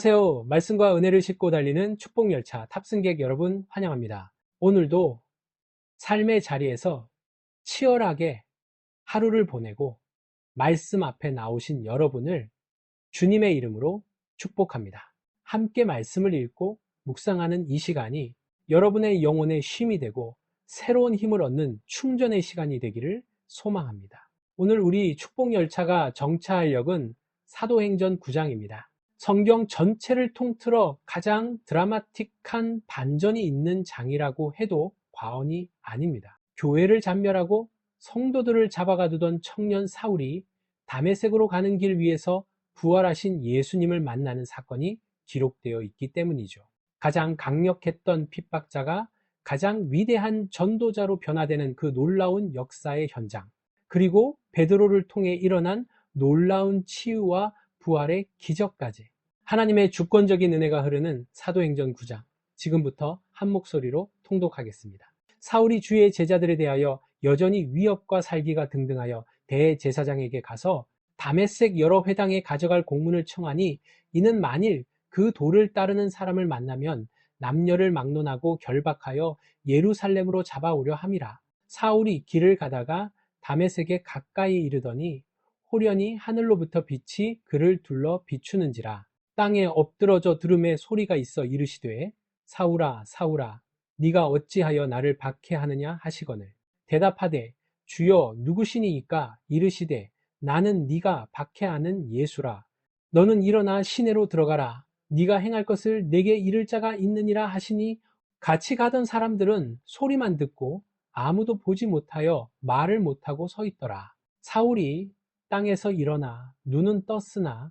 안녕하세요. 말씀과 은혜를 싣고 달리는 축복열차 탑승객 여러분 환영합니다. 오늘도 삶의 자리에서 치열하게 하루를 보내고 말씀 앞에 나오신 여러분을 주님의 이름으로 축복합니다. 함께 말씀을 읽고 묵상하는 이 시간이 여러분의 영혼의 쉼이 되고 새로운 힘을 얻는 충전의 시간이 되기를 소망합니다. 오늘 우리 축복열차가 정차할 역은 사도행전 9장입니다. 성경 전체를 통틀어 가장 드라마틱한 반전이 있는 장이라고 해도 과언이 아닙니다. 교회를 잔멸하고 성도들을 잡아가두던 청년 사울이 담에색으로 가는 길 위에서 부활하신 예수님을 만나는 사건이 기록되어 있기 때문이죠. 가장 강력했던 핍박자가 가장 위대한 전도자로 변화되는 그 놀라운 역사의 현장, 그리고 베드로를 통해 일어난 놀라운 치유와 부활의 기적까지 하나님의 주권적인 은혜가 흐르는 사도행전 9장 지금부터 한 목소리로 통독하겠습니다. 사울이 주의 제자들에 대하여 여전히 위협과 살기가 등등하여 대제사장에게 가서 담에색 여러 회당에 가져갈 공문을 청하니 이는 만일 그 도를 따르는 사람을 만나면 남녀를 막론하고 결박하여 예루살렘으로 잡아오려 함이라. 사울이 길을 가다가 담에색에 가까이 이르더니 호련히 하늘로부터 빛이 그를 둘러 비추는지라 땅에 엎드러져 들음에 소리가 있어 이르시되 사울아 사울아 네가 어찌하여 나를 박해하느냐 하시거늘? 대답하되 주여 누구시니이까? 이르시되 나는 네가 박해하는 예수라. 너는 일어나 시내로 들어가라. 네가 행할 것을 내게 이를 자가 있느니라 하시니 같이 가던 사람들은 소리만 듣고 아무도 보지 못하여 말을 못하고 서 있더라. 사울이 땅에서 일어나 눈은 떴으나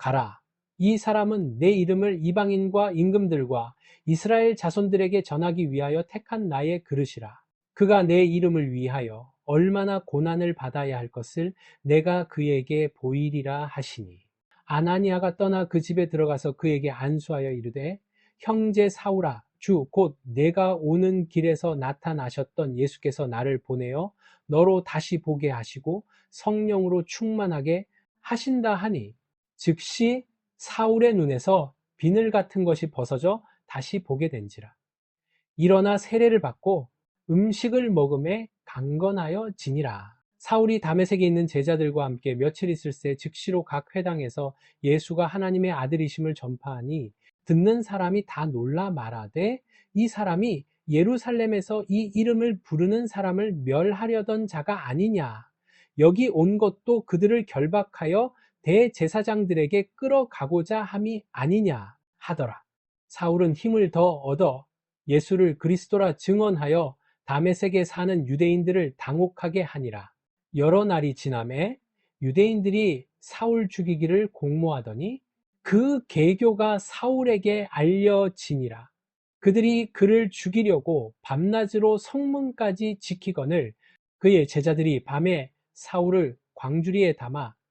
가라. 이 사람은 내 이름을 이방인과 임금들과 이스라엘 자손들에게 전하기 위하여 택한 나의 그릇이라. 그가 내 이름을 위하여 얼마나 고난을 받아야 할 것을 내가 그에게 보이리라 하시니. 아나니아가 떠나 그 집에 들어가서 그에게 안수하여 이르되 형제 사울아 주 곧 내가 오는 길에서 나타나셨던 예수께서 나를 보내어 너로 다시 보게 하시고 성령으로 충만하게 하신다 하니 즉시 사울의 눈에서 비늘 같은 것이 벗어져 다시 보게 된지라. 일어나 세례를 받고 음식을 먹음에 강건하여 지니라. 사울이 담에색에 있는 제자들과 함께 며칠 있을 새 즉시로 각 회당에서 예수가 하나님의 아들이심을 전파하니 듣는 사람이 다 놀라 말하되 이 사람이 예루살렘에서 이 이름을 부르는 사람을 멸하려던 자가 아니냐. 여기 온 것도 그들을 결박하여 대제사장들에게 끌어가고자 함이 아니냐 하더라. 사울은 힘을 더 얻어 예수를 그리스도라 증언하여 담에색에 사는 유대인들을 당혹하게 하니라. 여러 날이 지남에 유대인들이 사울 죽이기를 공모하더니 그 계교가 사울에게 알려지니라. 그들이 그를 죽이려고 밤낮으로 성문까지 지키거늘 그의 제자들이 밤에 사울을 광주리에 담아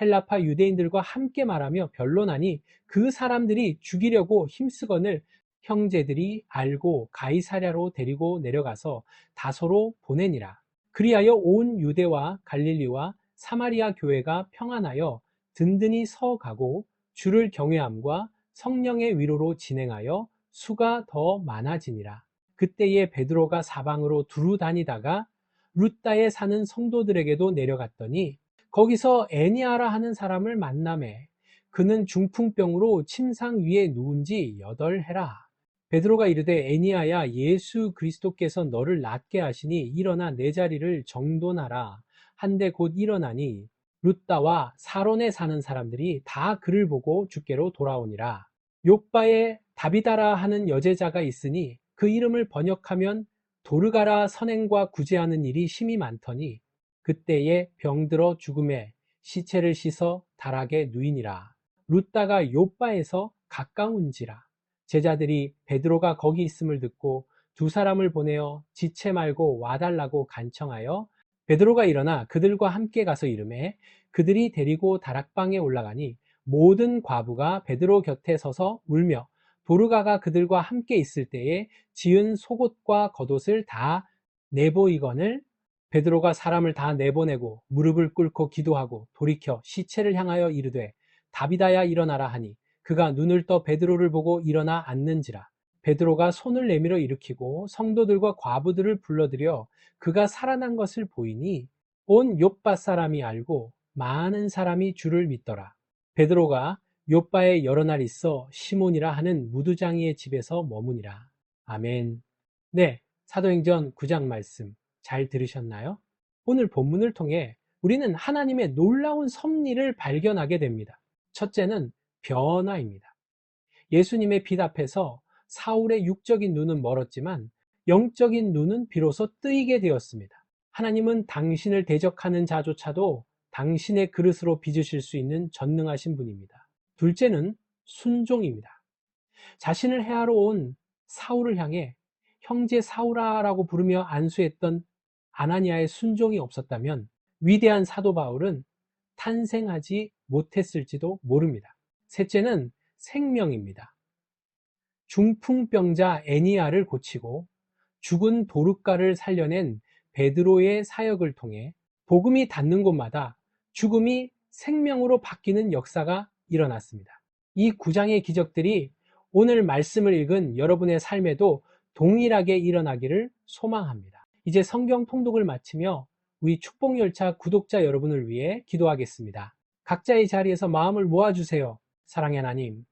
헬라파 유대인들과 함께 말하며 변론하니 그 사람들이 죽이려고 힘쓰거늘 형제들이 알고 가이사랴로 데리고 내려가서 다소로 보내니라. 그리하여 온 유대와 갈릴리와 사마리아 교회가 평안하여 든든히 서가고 주를 경외함과 성령의 위로로 진행하여 수가 더 많아지니라. 그때에 베드로가 사방으로 두루 다니다가 루따에 사는 성도들에게도 내려갔더니 거기서 애니아라 하는 사람을 만남에 그는 중풍병으로 침상 위에 누운 지 여덟 해라. 베드로가 이르되 애니아야 예수 그리스도께서 너를 낫게 하시니 일어나 내 자리를 정돈하라. 한데 곧 일어나니 루따와 사론에 사는 사람들이 다 그를 보고 주께로 돌아오니라. 요바에 다비다라 하는 여제자가 있으니 그 이름을 번역하면 도르가라 선행과 구제하는 일이 심히 많더니 그때에 병들어 죽음에 시체를 씻어 다락에 누이니라. 루따가 요바에서 가까운지라. 제자들이 베드로가 거기 있음을 듣고 두 사람을 보내어 지체 말고 와달라고 간청하여 베드로가 일어나 그들과 함께 가서 이름에 그들이 데리고 다락방에 올라가니 모든 과부가 베드로 곁에 서서 울며 도르가가 그들과 함께 있을 때에 지은 속옷과 겉옷을 다 내보이거늘 베드로가 사람을 다 내보내고 무릎을 꿇고 기도하고 돌이켜 시체를 향하여 이르되 다비다야 일어나라 하니 그가 눈을 떠 베드로를 보고 일어나 앉는지라 베드로가 손을 내밀어 일으키고 성도들과 과부들을 불러들여 그가 살아난 것을 보이니 온 욥바 사람이 알고 많은 사람이 주를 믿더라 베드로가 욥바에 여러 날 있어 시몬이라 하는 무두장이의 집에서 머무니라. 아멘. 네, 사도행전 9장 말씀 잘 들으셨나요? 오늘 본문을 통해 우리는 하나님의 놀라운 섭리를 발견하게 됩니다. 첫째는 변화입니다. 예수님의 빛 앞에서 사울의 육적인 눈은 멀었지만 영적인 눈은 비로소 뜨이게 되었습니다. 하나님은 당신을 대적하는 자조차도 당신의 그릇으로 빚으실 수 있는 전능하신 분입니다. 둘째는 순종입니다. 자신을 해하러 온 사울을 향해 형제 사울아라고 부르며 안수했던 아나니아의 순종이 없었다면 위대한 사도 바울은 탄생하지 못했을지도 모릅니다. 셋째는 생명입니다. 중풍병자 애니아를 고치고 죽은 도르가를 살려낸 베드로의 사역을 통해 복음이 닿는 곳마다 죽음이 생명으로 바뀌는 역사가 일어났습니다. 이 구장의 기적들이 오늘 말씀을 읽은 여러분의 삶에도 동일하게 일어나기를 소망합니다. 이제 성경 통독을 마치며 우리 축복열차 구독자 여러분을 위해 기도하겠습니다. 각자의 자리에서 마음을 모아주세요. 사랑의 하나님,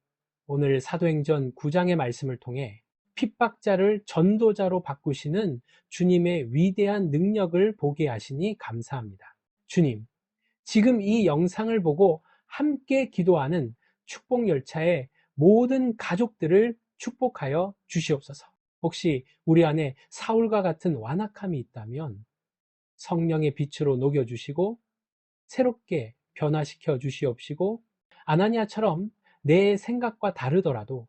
오늘 사도행전 9장의 말씀을 통해 핍박자를 전도자로 바꾸시는 주님의 위대한 능력을 보게 하시니 감사합니다. 주님, 지금 이 영상을 보고 함께 기도하는 축복열차의 모든 가족들을 축복하여 주시옵소서. 혹시 우리 안에 사울과 같은 완악함이 있다면 성령의 빛으로 녹여주시고 새롭게 변화시켜 주시옵시고 아나니아처럼 내 생각과 다르더라도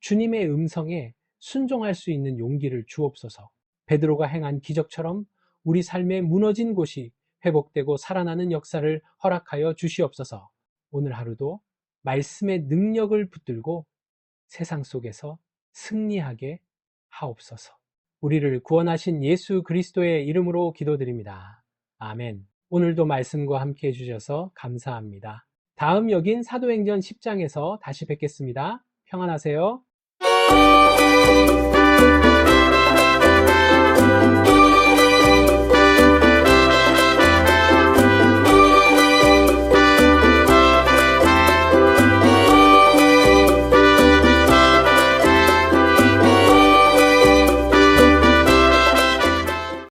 주님의 음성에 순종할 수 있는 용기를 주옵소서. 베드로가 행한 기적처럼 우리 삶에 무너진 곳이 회복되고 살아나는 역사를 허락하여 주시옵소서. 오늘 하루도 말씀의 능력을 붙들고 세상 속에서 승리하게 하옵소서. 우리를 구원하신 예수 그리스도의 이름으로 기도드립니다. 아멘. 오늘도 말씀과 함께 해주셔서 감사합니다. 다음 여긴 사도행전 10장에서 다시 뵙겠습니다. 평안하세요.